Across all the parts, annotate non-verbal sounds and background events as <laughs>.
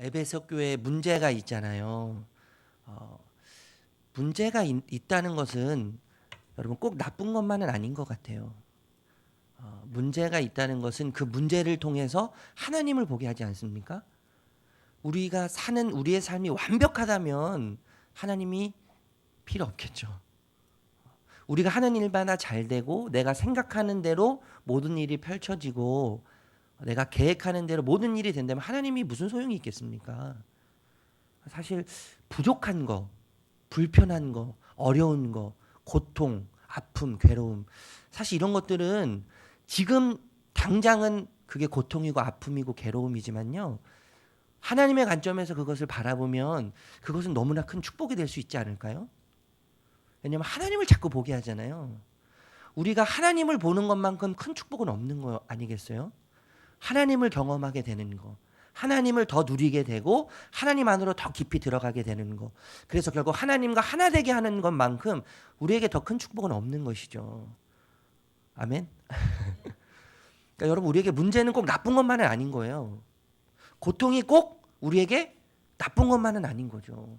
에베소 교회에 문제가 있잖아요. 어, 문제가 있, 있다는 것은 여러분 꼭 나쁜 것만은 아닌 것 같아요. 어, 문제가 있다는 것은 그 문제를 통해서 하나님을 보게 하지 않습니까? 우리가 사는 우리의 삶이 완벽하다면 하나님이 필요 없겠죠. 우리가 하는 일마다 잘 되고 내가 생각하는 대로 모든 일이 펼쳐지고 내가 계획하는 대로 모든 일이 된다면 하나님이 무슨 소용이 있겠습니까? 사실 부족한 거, 불편한 거, 어려운 거, 고통, 아픔, 괴로움 사실 이런 것들은 지금 당장은 그게 고통이고 아픔이고 괴로움이지만요. 하나님의 관점에서 그것을 바라보면 그것은 너무나 큰 축복이 될 수 있지 않을까요? 왜냐하면 하나님을 자꾸 보게 하잖아요. 우리가 하나님을 보는 것만큼 큰 축복은 없는 거 아니겠어요? 하나님을 경험하게 되는 거. 하나님을 더 누리게 되고 하나님 안으로 더 깊이 들어가게 되는 거. 그래서 결국 하나님과 하나 되게 하는 것만큼 우리에게 더 큰 축복은 없는 것이죠. 아멘. <laughs> 그러니까 여러분 우리에게 문제는 꼭 나쁜 것만은 아닌 거예요. 고통이 꼭 우리에게 나쁜 것만은 아닌 거죠.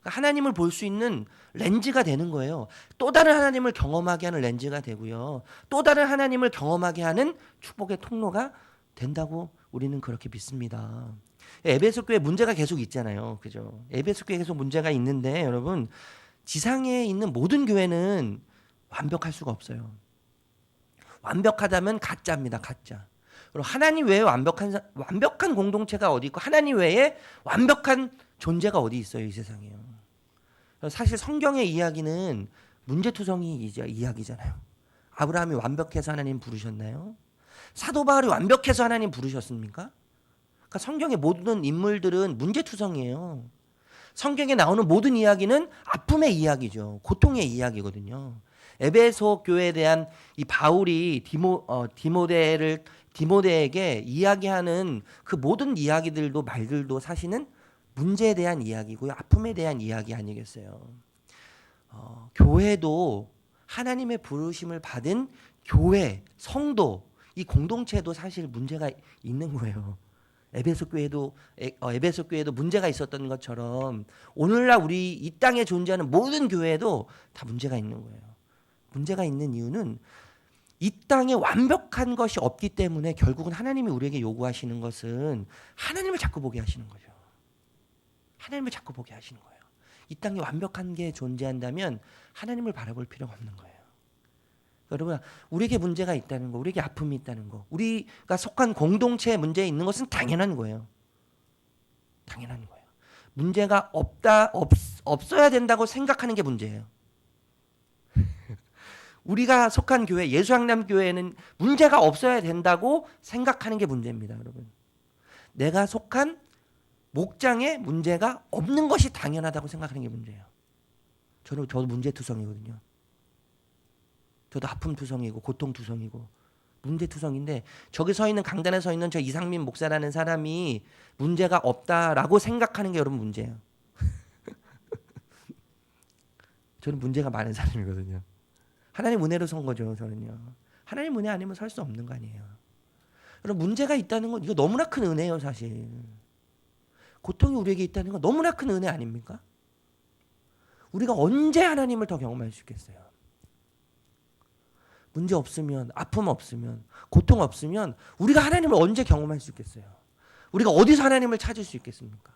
그러니까 하나님을 볼 수 있는 렌즈가 되는 거예요. 또 다른 하나님을 경험하게 하는 렌즈가 되고요. 또 다른 하나님을 경험하게 하는 축복의 통로가 된다고 우리는 그렇게 믿습니다. 에베소 교회 문제가 계속 있잖아요. 그죠? 에베소 교회 계속 문제가 있는데 여러분 지상에 있는 모든 교회는 완벽할 수가 없어요. 완벽하다면 가짜입니다. 가짜. 그리고 하나님 외에 완벽한 사- 완벽한 공동체가 어디 있고 하나님 외에 완벽한 존재가 어디 있어요 이 세상에요. 사실 성경의 이야기는 문제투성이 이야기잖아요. 아브라함이 완벽해서 하나님 부르셨나요? 사도 바울이 완벽해서 하나님 부르셨습니까? 그러니까 성경의 모든 인물들은 문제투성이에요. 성경에 나오는 모든 이야기는 아픔의 이야기죠. 고통의 이야기거든요. 에베소 교회에 대한 이 바울이 디모 어, 디모데를 디모데에게 이야기하는 그 모든 이야기들도 말들도 사실은 문제에 대한 이야기고요. 아픔에 대한 이야기 아니겠어요. 어, 교회도 하나님의 부르심을 받은 교회, 성도, 이 공동체도 사실 문제가 있는 거예요. 에베소 교회도 에, 어, 에베소 교회도 문제가 있었던 것처럼 오늘날 우리 이 땅에 존재하는 모든 교회도 다 문제가 있는 거예요. 문제가 있는 이유는 이 땅에 완벽한 것이 없기 때문에 결국은 하나님이 우리에게 요구하시는 것은 하나님을 자꾸 보게 하시는 거죠. 하나님을 자꾸 보게 하시는 거예요. 이 땅에 완벽한 게 존재한다면 하나님을 바라볼 필요가 없는 거예요. 여러분, 우리에게 문제가 있다는 거, 우리에게 아픔이 있다는 거, 우리가 속한 공동체에 문제 있는 것은 당연한 거예요. 당연한 거예요. 문제가 없다, 없, 없어야 된다고 생각하는 게 문제예요. <laughs> 우리가 속한 교회, 예수양남 교회는 문제가 없어야 된다고 생각하는 게 문제입니다, 여러분. 내가 속한 목장에 문제가 없는 것이 당연하다고 생각하는 게 문제예요. 저는 저도 문제투성이거든요. 저도 아픔투성이고 고통투성이고 문제투성인데 저기 서 있는 강단에 서 있는 저 이상민 목사라는 사람이 문제가 없다라고 생각하는 게 여러분 문제예요. <laughs> 저는 문제가 많은 사람이거든요. 하나님 은혜로 선 거죠, 저는요. 하나님 은혜 아니면 설수 없는 거 아니에요. 여러분 문제가 있다는 건 이거 너무나 큰 은혜예요, 사실. 고통이 우리에게 있다는 건 너무나 큰 은혜 아닙니까? 우리가 언제 하나님을 더 경험할 수 있겠어요? 문제 없으면, 아픔 없으면, 고통 없으면 우리가 하나님을 언제 경험할 수 있겠어요? 우리가 어디서 하나님을 찾을 수 있겠습니까?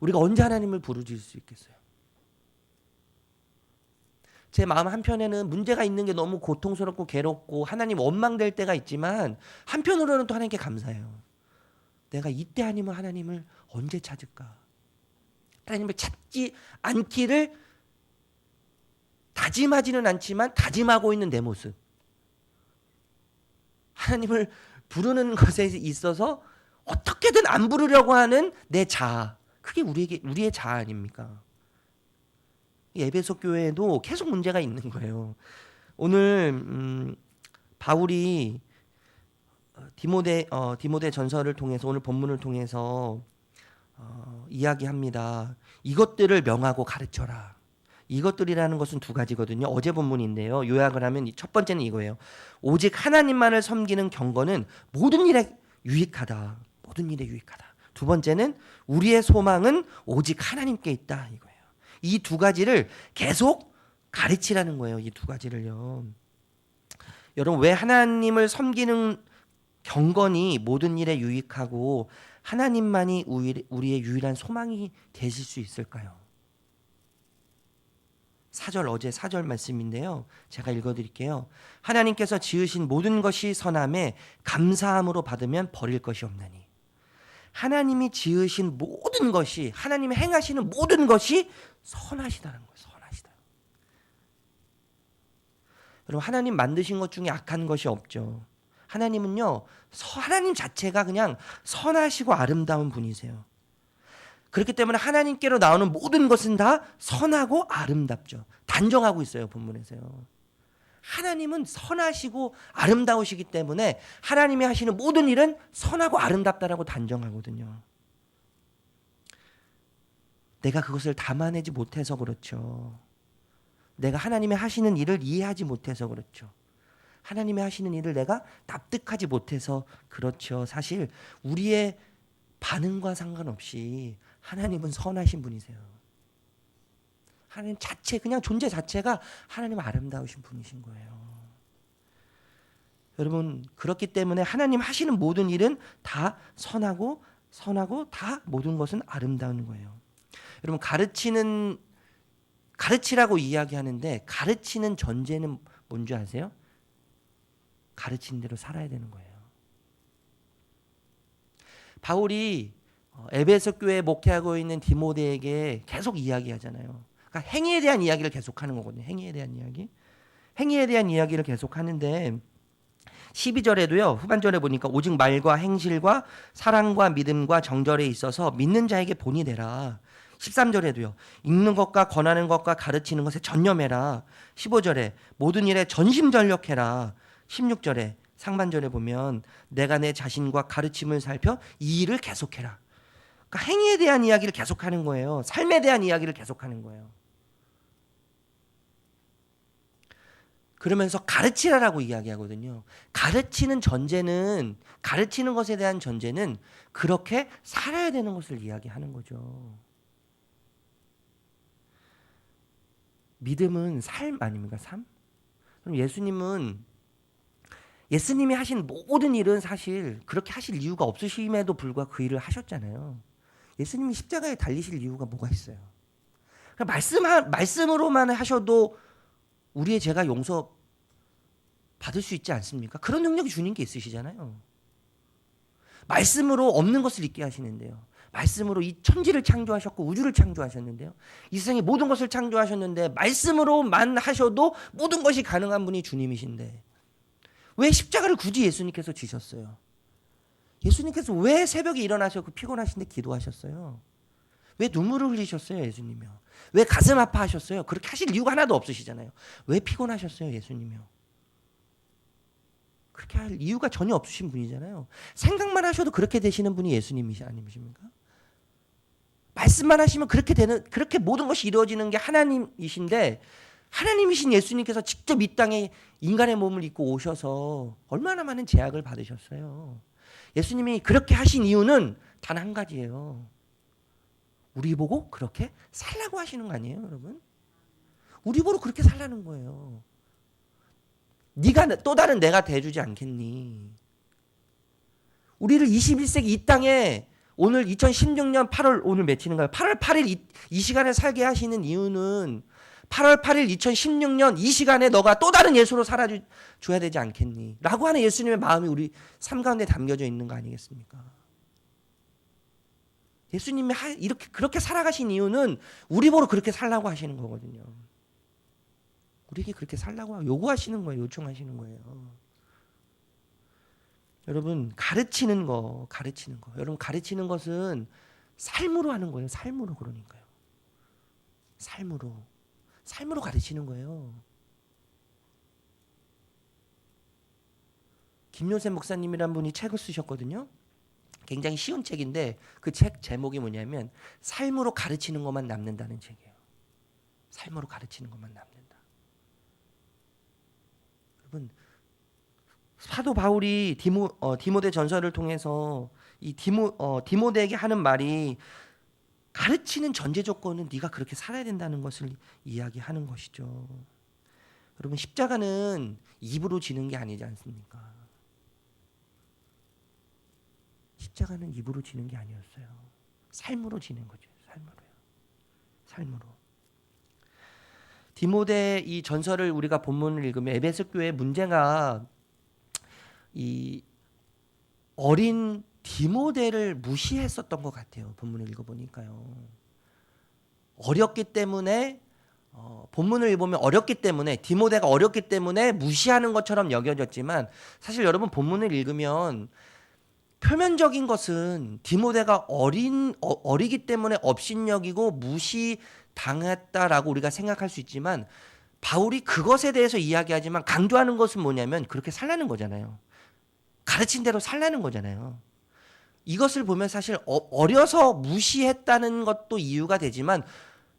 우리가 언제 하나님을 부르질 수 있겠어요? 제 마음 한편에는 문제가 있는 게 너무 고통스럽고 괴롭고 하나님 원망될 때가 있지만 한편으로는 또 하나님께 감사해요. 내가 이때 아니면 하나님을 언제 찾을까? 하나님을 찾지 않기를 다짐하지는 않지만 다짐하고 있는 내 모습. 하나님을 부르는 것에 있어서 어떻게든 안 부르려고 하는 내 자아. 그게 우리에게 우리의 자아 아닙니까? 이 에베소 교회에도 계속 문제가 있는 거예요. 오늘 음, 바울이 어, 디모데 어, 디모데 전서를 통해서 오늘 본문을 통해서 어, 이야기합니다. 이것들을 명하고 가르쳐라. 이것들이라는 것은 두 가지거든요. 어제 본문인데요. 요약을 하면 첫 번째는 이거예요. 오직 하나님만을 섬기는 경건은 모든 일에 유익하다. 모든 일에 유익하다. 두 번째는 우리의 소망은 오직 하나님께 있다 이거예요. 이 두 가지를 계속 가르치라는 거예요. 이 두 가지를요. 여러분 왜 하나님을 섬기는 경건이 모든 일에 유익하고 하나님만이 우리의 유일한 소망이 되실 수 있을까요? 사절 어제 사절 말씀인데요. 제가 읽어 드릴게요. 하나님께서 지으신 모든 것이 선함에 감사함으로 받으면 버릴 것이 없나니. 하나님이 지으신 모든 것이 하나님이 행하시는 모든 것이 선하시다는 거예요. 선하시다. 여러분 하나님 만드신 것 중에 악한 것이 없죠. 하나님은요. 하나님 자체가 그냥 선하시고 아름다운 분이세요. 그렇기 때문에 하나님께로 나오는 모든 것은 다 선하고 아름답죠. 단정하고 있어요, 본문에서요. 하나님은 선하시고 아름다우시기 때문에 하나님이 하시는 모든 일은 선하고 아름답다라고 단정하거든요. 내가 그것을 담아내지 못해서 그렇죠. 내가 하나님이 하시는 일을 이해하지 못해서 그렇죠. 하나님이 하시는 일을 내가 납득하지 못해서 그렇죠. 사실 우리의 반응과 상관없이 하나님은 선하신 분이세요. 하나님 자체 그냥 존재 자체가 하나님 아름다우신 분이신 거예요. 여러분 그렇기 때문에 하나님 하시는 모든 일은 다 선하고 선하고 다 모든 것은 아름다운 거예요. 여러분 가르치는 가르치라고 이야기하는데 가르치는 전제는 뭔지 아세요? 가르친 대로 살아야 되는 거예요. 바울이 어, 에베소 교회에 목회하고 있는 디모데에게 계속 이야기하잖아요. 그러니까 행위에 대한 이야기를 계속하는 거거든요. 행위에 대한 이야기. 행위에 대한 이야기를 계속 하는데 12절에도요. 후반절에 보니까 오직 말과 행실과 사랑과 믿음과 정절에 있어서 믿는 자에게 본이 되라. 13절에도요. 읽는 것과 권하는 것과 가르치는 것에 전념해라. 15절에 모든 일에 전심전력해라. 16절에 상반절에 보면 내가 내 자신과 가르침을 살펴 이 일을 계속해라. 그러니까 행위에 대한 이야기를 계속하는 거예요. 삶에 대한 이야기를 계속하는 거예요. 그러면서 가르치라라고 이야기하거든요. 가르치는 전제는 가르치는 것에 대한 전제는 그렇게 살아야 되는 것을 이야기하는 거죠. 믿음은 삶 아닙니까? 삶? 그럼 예수님은 예수님이 하신 모든 일은 사실 그렇게 하실 이유가 없으심에도 불구하고 그 일을 하셨잖아요. 예수님이 십자가에 달리실 이유가 뭐가 있어요? 말씀 말씀으로만 하셔도 우리의 죄가 용서 받을 수 있지 않습니까? 그런 능력이 주님께 있으시잖아요. 말씀으로 없는 것을 있게 하시는데요. 말씀으로 이 천지를 창조하셨고 우주를 창조하셨는데요. 이 세상의 모든 것을 창조하셨는데 말씀으로만 하셔도 모든 것이 가능한 분이 주님이신데 왜 십자가를 굳이 예수님께서 지셨어요? 예수님께서 왜 새벽에 일어나셔서 피곤하신데 기도하셨어요? 왜 눈물을 흘리셨어요, 예수님이요? 왜 가슴 아파하셨어요? 그렇게 하실 이유가 하나도 없으시잖아요. 왜 피곤하셨어요, 예수님이요? 그렇게 할 이유가 전혀 없으신 분이잖아요. 생각만 하셔도 그렇게 되시는 분이 예수님이시 아니십니까? 말씀만 하시면 그렇게 되는 그렇게 모든 것이 이루어지는 게 하나님이신데 하나님이신 예수님께서 직접 이 땅에 인간의 몸을 입고 오셔서 얼마나 많은 제약을 받으셨어요. 예수님이 그렇게 하신 이유는 단 한 가지예요. 우리 보고 그렇게 살라고 하시는 거 아니에요, 여러분? 우리 보고 그렇게 살라는 거예요. 네가 또 다른 내가 돼주지 않겠니? 우리를 21세기 이 땅에 오늘 2016년 8월 오늘 며칠인가요? 8월 8일 이, 이 시간에 살게 하시는 이유는 8월 8일 2016년 이 시간에 너가 또 다른 예수로 살아줘야 되지 않겠니? 라고 하는 예수님의 마음이 우리 삶 가운데 담겨져 있는 거 아니겠습니까? 예수님이 이렇게 그렇게 살아가신 이유는 우리 보러 그렇게 살라고 하시는 거거든요. 우리에게 그렇게 살라고 요구하시는 거예요. 요청하시는 거예요. 여러분 가르치는 거, 가르치는 거. 여러분 가르치는 것은 삶으로 하는 거예요. 삶으로 그러니까요. 삶으로. 삶으로 가르치는 거예요. 김요셉 목사님이란 분이 책을 쓰셨거든요. 굉장히 쉬운 책인데 그 책 제목이 뭐냐면 삶으로 가르치는 것만 남는다는 책이에요. 삶으로 가르치는 것만 남는다. 여러분 사도 바울이 디모 어, 디모데 전서를 통해서 이 디모 어, 디모데에게 하는 말이 가르치는 전제 조건은 네가 그렇게 살아야 된다는 것을 이야기하는 것이죠. 여러분 십자가는 입으로 지는 게 아니지 않습니까? 십자가는 입으로 지는 게 아니었어요. 삶으로 지는 거죠. 삶으로요. 삶으로. 디모데 이 전설을 우리가 본문을 읽으면 에베소 교회 문제가 이 어린 디모데를 무시했었던 것 같아요. 본문을 읽어보니까요. 어렸기 때문에 어, 본문을 읽으면 어렸기 때문에 디모데가 어렸기 때문에 무시하는 것처럼 여겨졌지만 사실 여러분 본문을 읽으면 표면적인 것은 디모데가 어린 어, 어리기 때문에 업신여기고 무시 당했다라고 우리가 생각할 수 있지만 바울이 그것에 대해서 이야기하지만 강조하는 것은 뭐냐면 그렇게 살라는 거잖아요. 가르친 대로 살라는 거잖아요. 이것을 보면 사실 어, 어려서 무시했다는 것도 이유가 되지만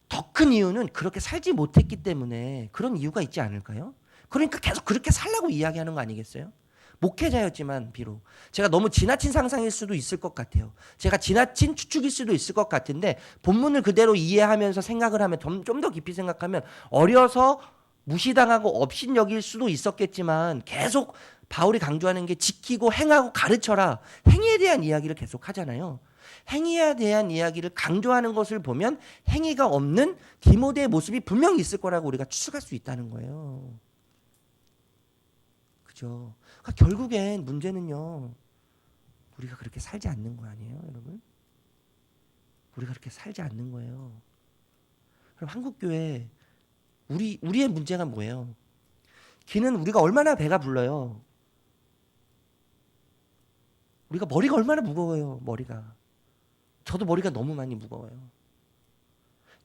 더 큰 이유는 그렇게 살지 못했기 때문에 그런 이유가 있지 않을까요? 그러니까 계속 그렇게 살라고 이야기하는 거 아니겠어요? 목회자였지만 비록 제가 너무 지나친 상상일 수도 있을 것 같아요. 제가 지나친 추측일 수도 있을 것 같은데 본문을 그대로 이해하면서 생각을 하면 좀더 깊이 생각하면 어려서 무시당하고 업신여길 수도 있었겠지만 계속 바울이 강조하는 게 지키고 행하고 가르쳐라 행위에 대한 이야기를 계속 하잖아요. 행위에 대한 이야기를 강조하는 것을 보면 행위가 없는 디모데의 모습이 분명히 있을 거라고 우리가 추측할 수 있다는 거예요. 그죠? 그러니까 결국엔 문제는요. 우리가 그렇게 살지 않는 거 아니에요, 여러분? 우리가 그렇게 살지 않는 거예요. 그럼 한국 교회 우리 우리의 문제가 뭐예요? 기는 우리가 얼마나 배가 불러요. 우리가 머리가 얼마나 무거워요, 머리가. 저도 머리가 너무 많이 무거워요.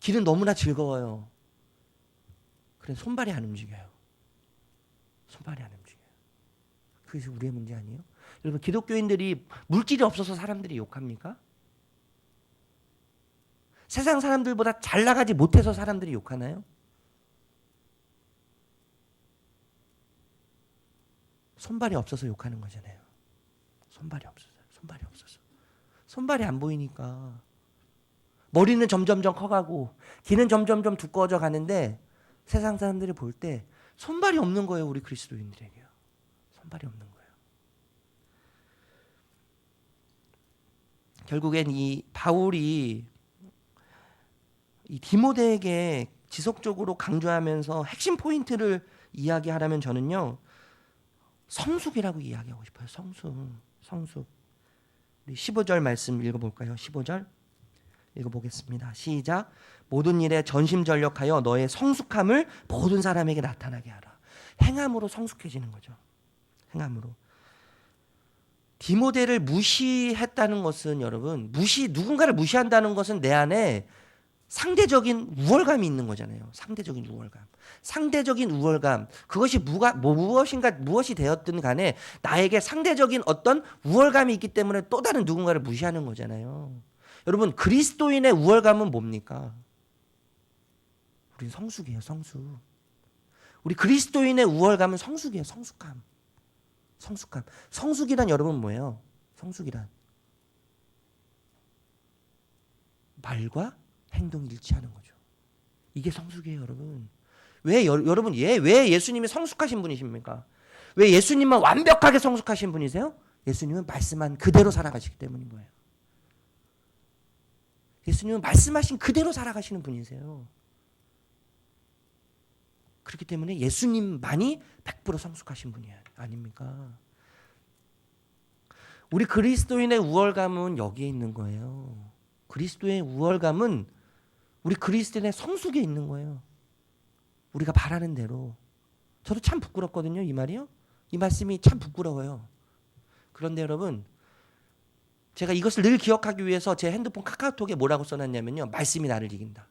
길은 너무나 즐거워요. 그래 손발이 안 움직여요. 손발이 안 움직여요. 그게 우리의 문제 아니에요? 여러분 기독교인들이 물질이 없어서 사람들이 욕합니까? 세상 사람들보다 잘 나가지 못해서 사람들이 욕하나요? 손발이 없어서 욕하는 거잖아요. 손발이 없어서, 손발이 없어서. 손발이 안 보이니까. 머리는 점점점 커가고 귀는 점점점 두꺼워져 가는데 세상 사람들이 볼 때 손발이 없는 거예요 우리 그리스도인들에게요. 손발이 없는 거예요. 결국엔 이 바울이 이 디모데에게 지속적으로 강조하면서 핵심 포인트를 이야기하라면 저는요 성숙이라고 이야기하고 싶어요 성숙 성숙 우리 15절 말씀 읽어볼까요? 15절 읽어보겠습니다. 시작. 모든 일에 전심전력하여 너의 성숙함을 모든 사람에게 나타나게 하라. 행함으로 성숙해지는 거죠. 행함으로. 디모데를 무시했다는 것은 여러분 무시 누군가를 무시한다는 것은 내 안에 상대적인 우월감이 있는 거잖아요. 상대적인 우월감. 상대적인 우월감. 그것이 무가, 뭐 무엇인가 무엇이 되었든 간에 나에게 상대적인 어떤 우월감이 있기 때문에 또 다른 누군가를 무시하는 거잖아요. 여러분 그리스도인의 우월감은 뭡니까? 우린 성숙이에요. 성숙. 우리 그리스도인의 우월감은 성숙이에요. 성숙함. 성숙함. 성숙이란 여러분 뭐예요? 성숙이란 말과 행동이 일치하는 거죠. 이게 성숙이에요, 여러분. 왜 여, 여러분 예, 왜 예수님이 성숙하신 분이십니까? 왜 예수님만 완벽하게 성숙하신 분이세요? 예수님은 말씀한 그대로 살아가시기 때문인 거예요. 예수님은 말씀하신 그대로 살아가시는 분이세요. 그렇기 때문에 예수님만이 100% 성숙하신 분이 아닙니까? 우리 그리스도인의 우월감은 여기에 있는 거예요. 그리스도의 우월감은 우리 그리스도인의 성숙에 있는 거예요. 우리가 바라는 대로. 저도 참 부끄럽거든요, 이 말이요. 이 말씀이 참 부끄러워요. 그런데 여러분, 제가 이것을 늘 기억하기 위해서 제 핸드폰 카카오톡에 뭐라고 써놨냐면요. 말씀이 나를 이긴다.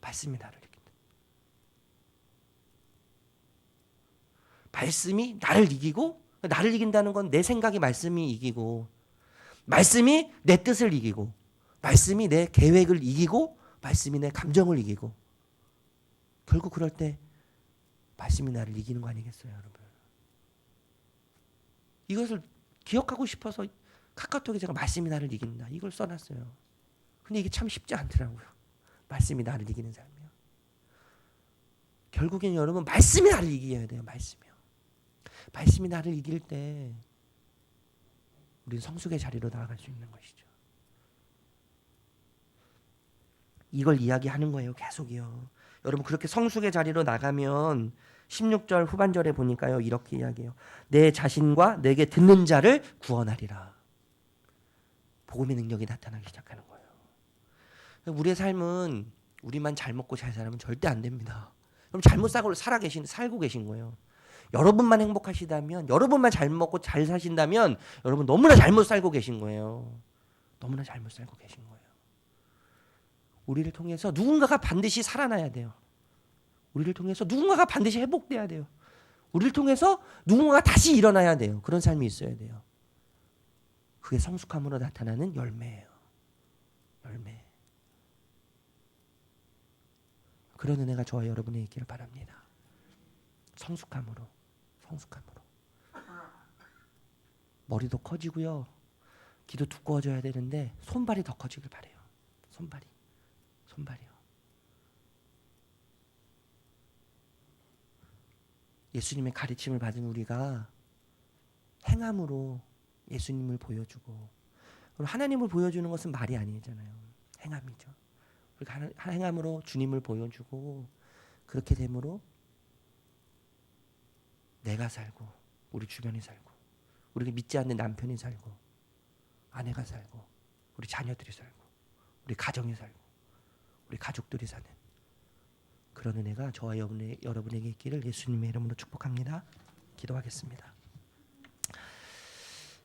말씀이 나를 이긴다. 말씀이 나를 이기고, 나를 이긴다는 건 내 생각이 말씀이 이기고, 말씀이 내 뜻을 이기고, 말씀이 내 계획을 이기고 말씀이 내 감정을 이기고 결국 그럴 때 말씀이 나를 이기는 거 아니겠어요, 여러분? 이것을 기억하고 싶어서 카카오톡에 제가 말씀이 나를 이긴다 이걸 써놨어요. 근데 이게 참 쉽지 않더라고요. 말씀이 나를 이기는 삶이요. 결국엔 여러분 말씀이 나를 이겨야 돼요. 말씀이요. 말씀이 나를 이길 때 우리는 성숙의 자리로 나아갈 수 있는 것이죠. 이걸 이야기하는 거예요. 계속이요. 여러분 그렇게 성숙의 자리로 나가면 16절 후반절에 보니까요. 이렇게 이야기해요. 내 자신과 내게 듣는 자를 구원하리라. 복음의 능력이 나타나기 시작하는 거예요. 우리의 삶은 우리만 잘 먹고 잘 살면 절대 안 됩니다. 그럼 잘못 살고 살아 계신 살고 계신 거예요. 여러분만 행복하시다면 여러분만 잘 먹고 잘 사신다면 여러분 너무나 잘못 살고 계신 거예요. 너무나 잘못 살고 계신 거예요. 우리를 통해서 누군가가 반드시 살아나야 돼요. 우리를 통해서 누군가가 반드시 회복돼야 돼요. 우리를 통해서 누군가가 다시 일어나야 돼요. 그런 삶이 있어야 돼요. 그게 성숙함으로 나타나는 열매예요. 열매. 그런 은혜가 저와 여러분의 있기를 바랍니다. 성숙함으로, 성숙함으로. 머리도 커지고요. 귀도 두꺼워져야 되는데 손발이 더 커지길 바래요. 손발이, 손발이요. 예수님의 가르침을 받은 우리가 행함으로 예수님을 보여주고 하나님을 보여주는 것은 말이 아니잖아요. 행함이죠. 우리가 행함으로 주님을 보여주고 그렇게 됨으로 내가 살고 우리 주변이 살고 우리가 믿지 않는 남편이 살고 아내가 살고 우리 자녀들이 살고 우리 가정이 살고 우리 가족들이 사는 그런 은혜가 저와 여러분의, 여러분에게 있기를 예수님의 이름으로 축복합니다. 기도하겠습니다.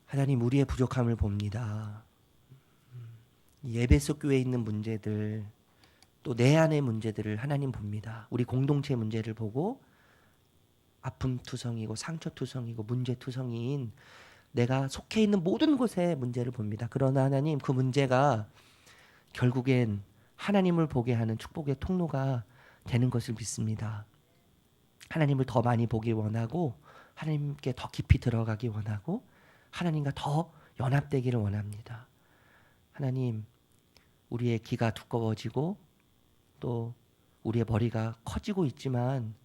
하나님 우리의 부족함을 봅니다. 음, 이 에베소 교회에 있는 문제들 또 내 안의 문제들을 하나님 봅니다. 우리 공동체 문제를 보고 아픔 투성이고 상처 투성이고 문제 투성이인 내가 속해 있는 모든 곳의 문제를 봅니다. 그러나 하나님 그 문제가 결국엔 하나님을 보게 하는 축복의 통로가 되는 것을 믿습니다. 하나님을 더 많이 보기 원하고 하나님께 더 깊이 들어가기 원하고 하나님과 더 연합되기를 원합니다. 하나님 우리의 귀가 두꺼워지고 또 우리의 머리가 커지고 있지만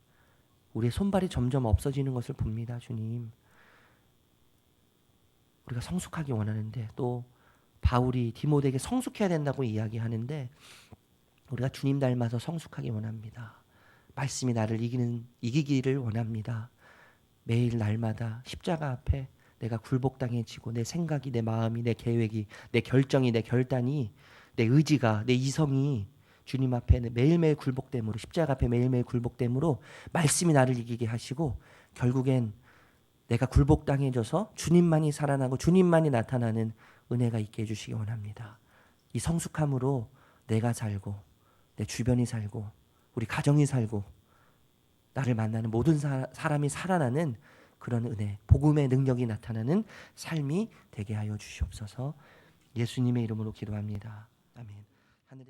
우리의 손발이 점점 없어지는 것을 봅니다, 주님. 우리가 성숙하기 원하는데 또 바울이 디모데에게 성숙해야 된다고 이야기하는데 우리가 주님 닮아서 성숙하기 원합니다. 말씀이 나를 이기는 이기기를 원합니다. 매일 날마다 십자가 앞에 내가 굴복당해지고 내 생각이 내 마음이 내 계획이 내 결정이 내 결단이 내 의지가 내 이성이 주님 앞에 매일매일 굴복됨으로 십자가 앞에 매일매일 굴복됨으로 말씀이 나를 이기게 하시고 결국엔 내가 굴복당해져서 주님만이 살아나고 주님만이 나타나는 은혜가 있게 해주시기 원합니다. 이 성숙함으로 내가 살고 내 주변이 살고 우리 가정이 살고 나를 만나는 모든 사, 사람이 살아나는 그런 은혜, 복음의 능력이 나타나는 삶이 되게 하여 주시옵소서. 예수님의 이름으로 기도합니다. 아멘.